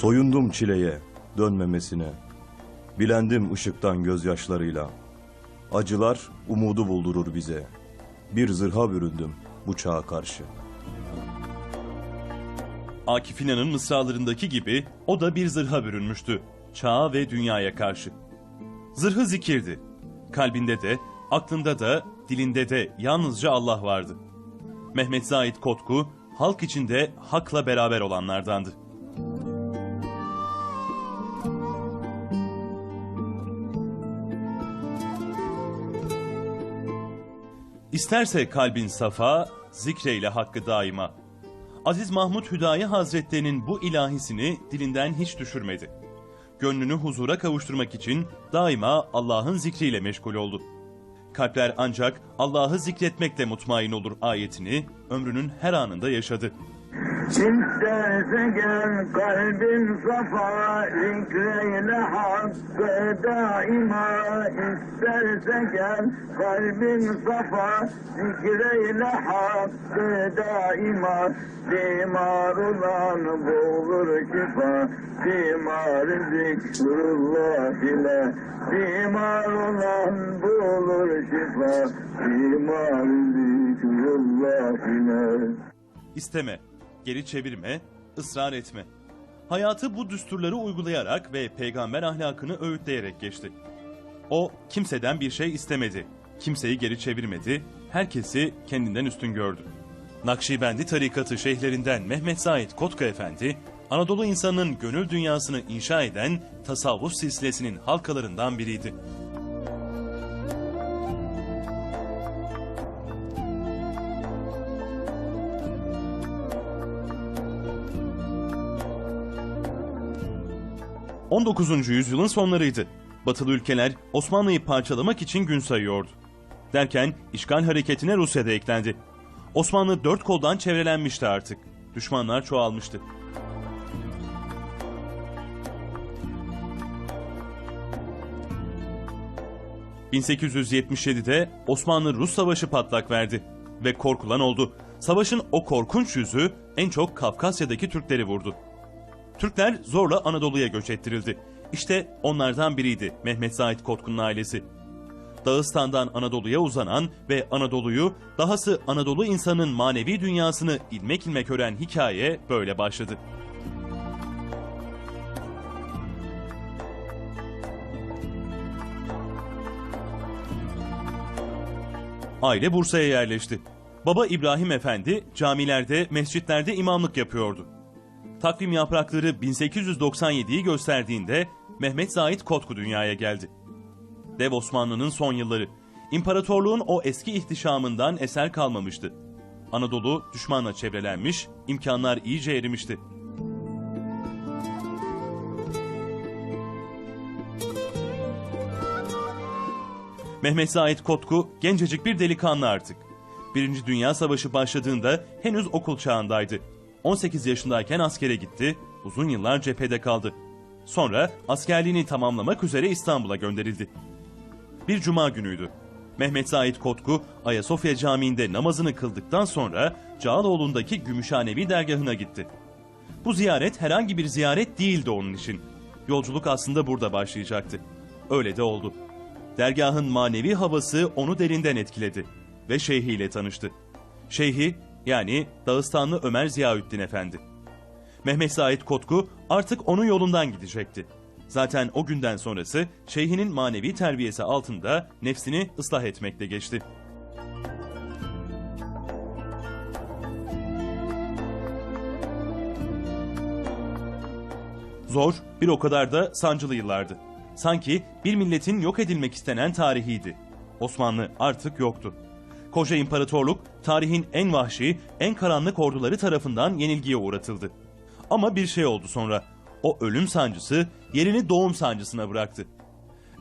Soyundum çileye, dönmemesine. Bilendim ışıktan gözyaşlarıyla. Acılar umudu buldurur bize. Bir zırha büründüm bu çağa karşı. Akif İnan'ın mısralarındaki gibi o da bir zırha bürünmüştü. Çağa ve dünyaya karşı. Zırhı zikirdi. Kalbinde de, aklında da, dilinde de yalnızca Allah vardı. Mehmet Zahit Kotku, halk içinde hakla beraber olanlardandı. İsterse kalbin safa, zikreyle hakkı daima. Aziz Mahmud Hüdayi Hazretlerinin bu ilahisini dilinden hiç düşürmedi. Gönlünü huzura kavuşturmak için daima Allah'ın zikriyle meşgul oldu. Kalpler ancak Allah'ı zikretmekle mutmain olur ayetini ömrünün her anında yaşadı. İsterse gel kalbin safa zikreyle hakkı daima İsterse gel. Kalbin safa zikreyle hakkı daima Dimar olan bulur şifa. Dimar zikrullah ile Dimar olan bulur şifa. Dimar zikrullah ile. İsteme, geri çevirme, ısrar etme. Hayatı bu düsturları uygulayarak ve peygamber ahlakını öğütleyerek geçti. O kimseden bir şey istemedi. Kimseyi geri çevirmedi. Herkesi kendinden üstün gördü. Nakşibendi tarikatı şeyhlerinden Mehmet Said Kotka Efendi, Anadolu insanının gönül dünyasını inşa eden tasavvuf silsilesinin halkalarından biriydi. ...19. yüzyılın sonlarıydı. Batılı ülkeler Osmanlı'yı parçalamak için gün sayıyordu. Derken işgal hareketine Rusya da eklendi. Osmanlı dört koldan çevrelenmişti artık. Düşmanlar çoğalmıştı. ...1877'de Osmanlı-Rus savaşı patlak verdi. Ve korkulan oldu. Savaşın o korkunç yüzü en çok Kafkasya'daki Türkleri vurdu. Türkler zorla Anadolu'ya göç ettirildi. İşte onlardan biriydi Mehmet Zahit Kotkun'un ailesi. Dağıstan'dan Anadolu'ya uzanan ve Anadolu'yu, dahası Anadolu insanın manevi dünyasını ilmek ilmek ören hikaye böyle başladı. Aile Bursa'ya yerleşti. Baba İbrahim Efendi camilerde, mescitlerde imamlık yapıyordu. Takvim yaprakları 1897'yi gösterdiğinde Mehmet Zahit Kotku dünyaya geldi. Dev Osmanlı'nın son yılları. İmparatorluğun o eski ihtişamından eser kalmamıştı. Anadolu düşmanla çevrelenmiş, imkanlar iyice erimişti. Mehmet Zahit Kotku gencecik bir delikanlı artık. Birinci Dünya Savaşı başladığında henüz okul çağındaydı. 18 yaşındayken askere gitti, uzun yıllar cephede kaldı. Sonra askerliğini tamamlamak üzere İstanbul'a gönderildi. Bir cuma günüydü. Mehmet Zahit Kotku Ayasofya Camii'nde namazını kıldıktan sonra Cağaloğlu'ndaki Gümüşhanevi dergahına gitti. Bu ziyaret herhangi bir ziyaret değildi onun için. Yolculuk aslında burada başlayacaktı. Öyle de oldu. Dergahın manevi havası onu derinden etkiledi ve şeyhi ile tanıştı. Şeyhi yani Dağıstanlı Ömer Ziyaüddin Efendi. Mehmet Said Kotku artık onun yolundan gidecekti. Zaten o günden sonrası şeyhinin manevi terbiyesi altında nefsini ıslah etmekle geçti. Zor, bir o kadar da sancılı yıllardı. Sanki bir milletin yok edilmek istenen tarihiydi. Osmanlı artık yoktu. Koca imparatorluk tarihin en vahşi, en karanlık orduları tarafından yenilgiye uğratıldı. Ama bir şey oldu sonra. O ölüm sancısı yerini doğum sancısına bıraktı.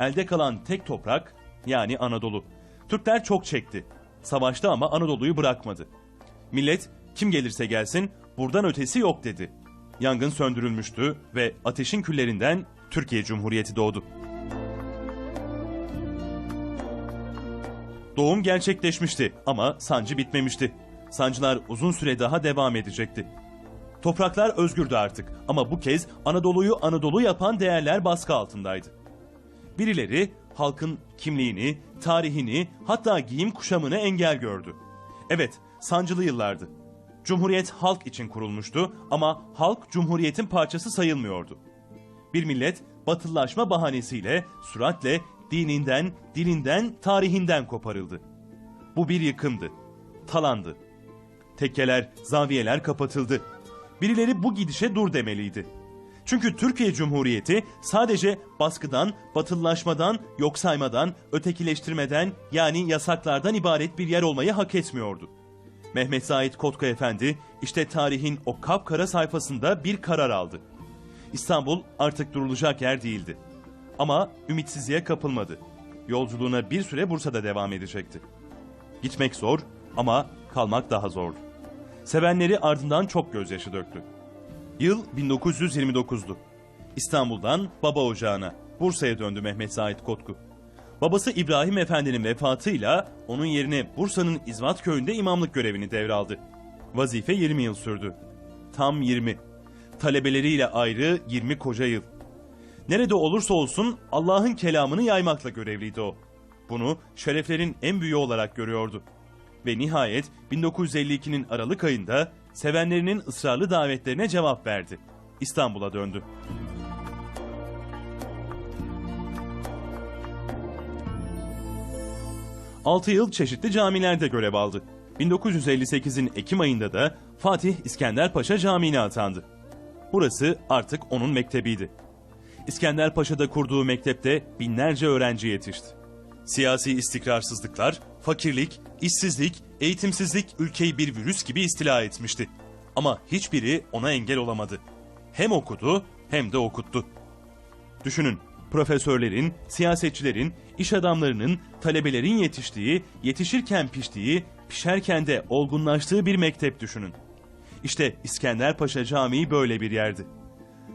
Elde kalan tek toprak yani Anadolu. Türkler çok çekti. Savaştı ama Anadolu'yu bırakmadı. Millet kim gelirse gelsin buradan ötesi yok dedi. Yangın söndürülmüştü ve ateşin küllerinden Türkiye Cumhuriyeti doğdu. Doğum gerçekleşmişti ama sancı bitmemişti. Sancılar uzun süre daha devam edecekti. Topraklar özgürdü artık ama bu kez Anadolu'yu Anadolu yapan değerler baskı altındaydı. Birileri halkın kimliğini, tarihini, hatta giyim kuşamını engel gördü. Evet, sancılı yıllardı. Cumhuriyet halk için kurulmuştu ama halk cumhuriyetin parçası sayılmıyordu. Bir millet batılılaşma bahanesiyle süratle dininden, dilinden, tarihinden koparıldı. Bu bir yıkımdı, talandı. Tekkeler, zaviyeler kapatıldı. Birileri bu gidişe dur demeliydi. Çünkü Türkiye Cumhuriyeti sadece baskıdan, batılılaşmadan, yok saymadan, ötekileştirmeden yani yasaklardan ibaret bir yer olmayı hak etmiyordu. Mehmet Zahit Kotka Efendi işte tarihin o kapkara sayfasında bir karar aldı. İstanbul artık durulacak yer değildi. Ama ümitsizliğe kapılmadı. Yolculuğuna bir süre Bursa'da devam edecekti. Gitmek zor ama kalmak daha zordu. Sevenleri ardından çok gözyaşı döktü. Yıl 1929'du. İstanbul'dan baba ocağına, Bursa'ya döndü Mehmet Zahit Kotku. Babası İbrahim Efendi'nin vefatıyla onun yerine Bursa'nın İzvat köyünde imamlık görevini devraldı. Vazife 20 yıl sürdü. Tam 20. Talebeleriyle ayrı 20 koca yıl. Nerede olursa olsun Allah'ın kelamını yaymakla görevliydi o. Bunu şereflerin en büyüğü olarak görüyordu. Ve nihayet 1952'nin Aralık ayında sevenlerinin ısrarlı davetlerine cevap verdi. İstanbul'a döndü. Altı yıl çeşitli camilerde görev aldı. 1958'in Ekim ayında da Fatih İskender Paşa Camii'ne atandı. Burası artık onun mektebiydi. İskender Paşa'da kurduğu mektepte binlerce öğrenci yetişti. Siyasi istikrarsızlıklar, fakirlik, işsizlik, eğitimsizlik ülkeyi bir virüs gibi istila etmişti. Ama hiçbiri ona engel olamadı. Hem okudu hem de okuttu. Düşünün, profesörlerin, siyasetçilerin, iş adamlarının, talebelerin yetiştiği, yetişirken piştiği, pişerken de olgunlaştığı bir mektep düşünün. İşte İskenderpaşa Camii böyle bir yerdi.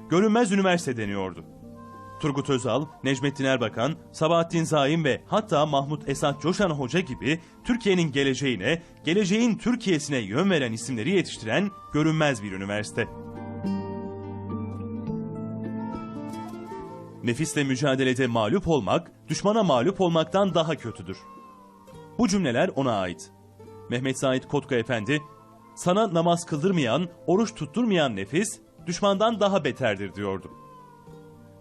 Görünmez üniversite deniyordu. Turgut Özal, Necmettin Erbakan, Sabahattin Zaim ve hatta Mahmut Esat Coşan Hoca gibi Türkiye'nin geleceğine, geleceğin Türkiye'sine yön veren isimleri yetiştiren görünmez bir üniversite. Nefisle mücadelede mağlup olmak, düşmana mağlup olmaktan daha kötüdür. Bu cümleler ona ait. Mehmet Said Kotka Efendi, sana namaz kıldırmayan, oruç tutturmayan nefis, düşmandan daha beterdir diyordu.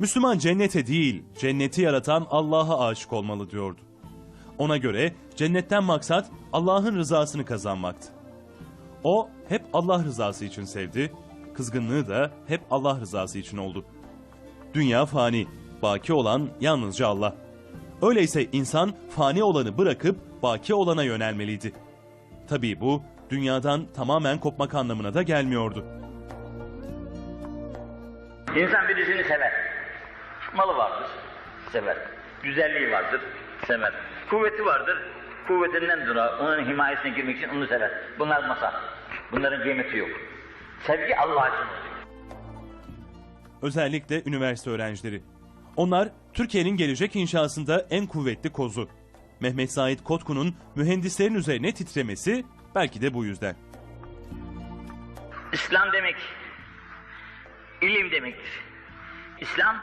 Müslüman cennete değil, cenneti yaratan Allah'a aşık olmalı diyordu. Ona göre cennetten maksat Allah'ın rızasını kazanmaktı. O hep Allah rızası için sevdi, kızgınlığı da hep Allah rızası için oldu. Dünya fani, baki olan yalnızca Allah. Öyleyse insan fani olanı bırakıp baki olana yönelmeliydi. Tabii bu dünyadan tamamen kopmak anlamına da gelmiyordu. İnsan birisini sever. Malı vardır, sever. Güzelliği vardır, sever. Kuvveti vardır, kuvvetinden dolayı onun himayesine girmek için onu sever. Bunlar masal. Bunların kıymeti yok. Sevgi Allah için oluyor. Özellikle üniversite öğrencileri. Onlar Türkiye'nin gelecek inşasında en kuvvetli kozu. Mehmet Said Kotku'nun mühendislerin üzerine titremesi belki de bu yüzden. İslam demek, ilim demektir. İslam,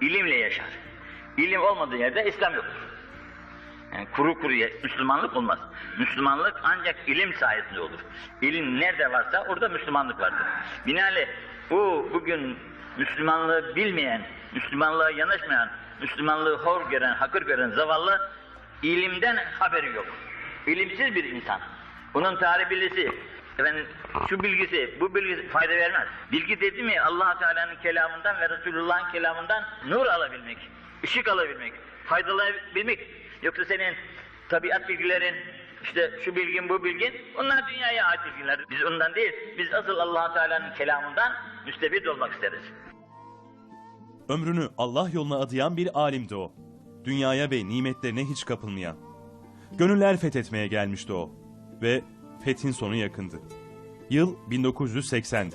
ilimle yaşar. İlim olmadığı yerde İslam yoktur. Yani kuru kuruya Müslümanlık olmaz. Müslümanlık ancak ilim sayesinde olur. İlim nerede varsa orada Müslümanlık vardır. Binaenaleyh bu bugün Müslümanlığı bilmeyen, Müslümanlığa yanaşmayan, Müslümanlığı hor gören, hakır gören zavallı ilimden haberi yok. İlimsiz bir insan. Bunun tarih bilgisi, efendim şu bilgisi, bu bilgisi fayda vermez. Bilgi dedi mi allah Teala'nın kelamından ve Resulullah'ın kelamından nur alabilmek, ışık alabilmek, faydalanabilmek. Yoksa senin tabiat bilgilerin, işte şu bilgin bu bilgin, onlar dünyaya ait bilgiler. Biz ondan değil, biz asıl allah Teala'nın kelamından müstebit olmak isteriz. Ömrünü Allah yoluna adayan bir alimdi o. Dünyaya ve nimetlerine hiç kapılmayan. Gönüller fethetmeye gelmişti o. Ve fethin sonu yakındı. Yıl 1980'di.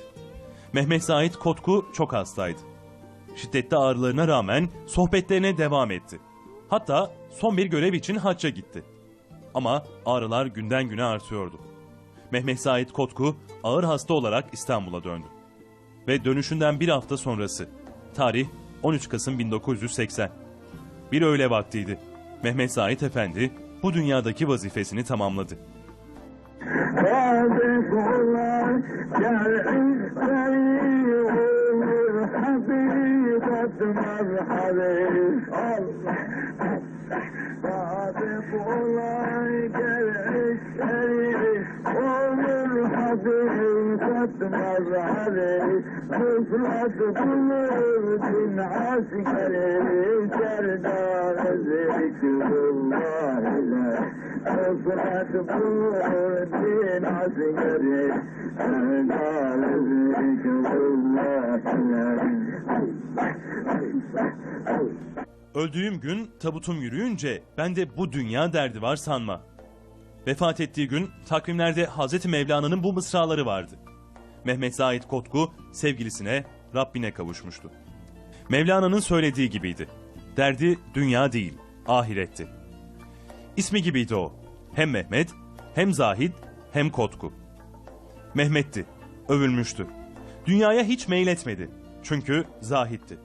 Mehmet Zahit Kotku çok hastaydı. Şiddetli ağrılarına rağmen sohbetlerine devam etti. Hatta son bir görev için hacca gitti. Ama ağrılar günden güne artıyordu. Mehmet Zahit Kotku ağır hasta olarak İstanbul'a döndü. ve dönüşünden bir hafta sonrası. Tarih 13 Kasım 1980. Bir öğle vaktiydi. Mehmet Zahit Efendi bu dünyadaki vazifesini tamamladı. 别让人家来 Öldüğüm gün tabutum yürüyünce ben de bu dünya derdi var sanma. Vefat ettiği gün takvimlerde Hazreti Mevlana'nın bu mısraları vardı. Mehmet Zahit Kotku sevgilisine, Rabbine kavuşmuştu. Mevlana'nın söylediği gibiydi. Derdi dünya değil, ahiretti. İsmi gibiydi o. Hem Mehmet, hem Zahid, hem Kotku. Mehmet'ti, övülmüştü. Dünyaya hiç meyletmedi. Çünkü zahitti.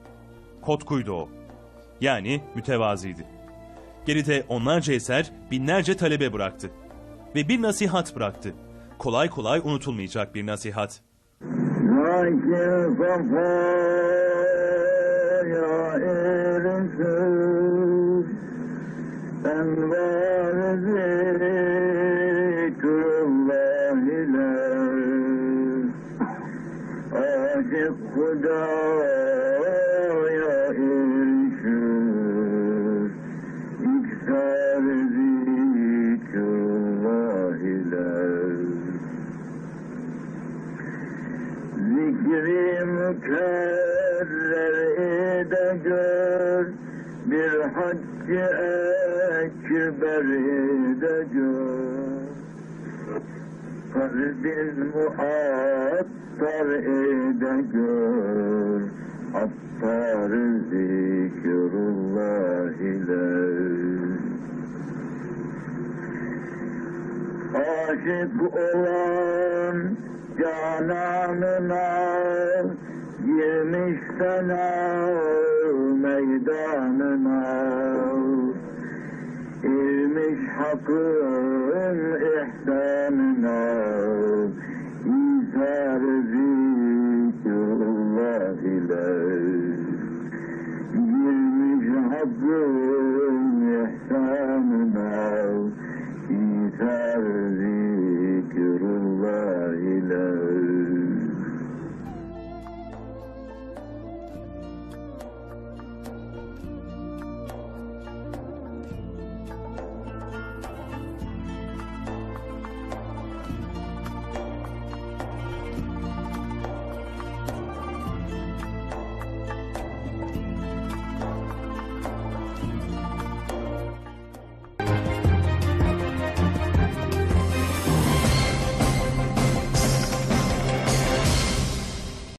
Kotkuydu o. Yani mütevaziydi. Geride onlarca eser, binlerce talebe bıraktı. Ve bir nasihat bıraktı. Kolay kolay unutulmayacak bir nasihat. Lakin Zikri mükerrer ede gör Bir haccı ekber ede gör. Kalbin muattar ede gör Attar zikrullah ile. Aşık olan cananına girmiş sana meydanına. İrmiş hakkın ihsanına